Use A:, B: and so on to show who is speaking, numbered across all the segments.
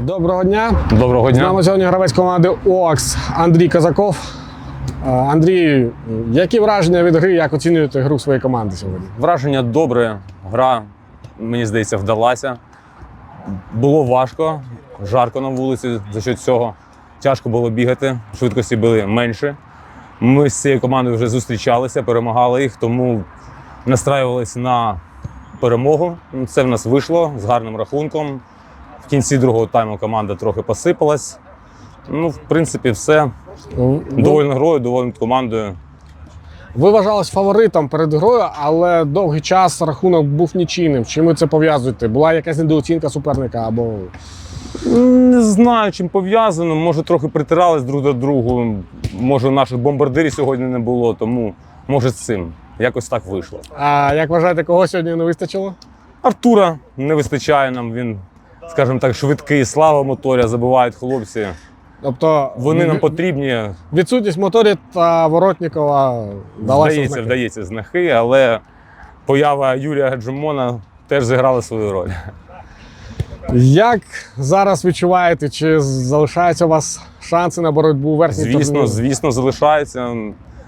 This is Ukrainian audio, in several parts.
A: Доброго дня.
B: Доброго
A: З
B: дня.
A: нами сьогодні гравець команди ОАКС Андрій Казаков. Е, Андрій, які враження від гри, як оцінюєте гру своєї команди сьогодні?
B: Враження добре. Гра, мені здається, вдалася. Було важко, жарко на вулиці за що цього. Тяжко було бігати, швидкості були менше. Ми з цією командою вже зустрічалися, перемагали їх, тому настраювалися на перемогу. Це в нас вийшло з гарним рахунком. В кінці другого тайму команда трохи посипалась. Ну, в принципі, все.
A: Ну,
B: Довольно грою, довольно командою.
A: Ви вважались фаворитом перед грою, але довгий час рахунок був нічийним. Чим ви це пов'язуєте? Була якась недооцінка суперника або
B: Не знаю, чим пов'язано. Може, трохи притирались друг до другу. Може, наших бомбардирів сьогодні не було, тому може з цим. Якось так вийшло.
A: а як вважаєте, кого сьогодні не вистачило?
B: Артура не вистачає нам. Він, скажімо так, швидкий, слава моторя, забивають хлопці.
A: Тобто
B: Вони нам потрібні.
A: відсутність моторі та Воротнікова далася
B: Вдається,
A: знаки.
B: вдається знахи, але поява Юрія Гаджимона теж зіграла свою роль.
A: Як зараз відчуваєте? Чи залишаються у вас шанси на боротьбу у верхній
B: Звісно,
A: турнірі?
B: звісно, залишається.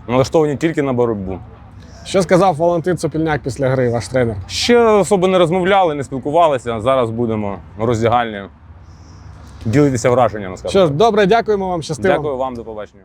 B: Налаштовані тільки на боротьбу.
A: Що сказав Валентин Цопільняк після гри, ваш тренер?
B: Ще особо не розмовляли, не спілкувалися. Зараз будемо роздягальні ділитися враженнями. скажімо
A: Що ж, добре, дякуємо вам, щастиво.
B: Дякую вам, до побачення.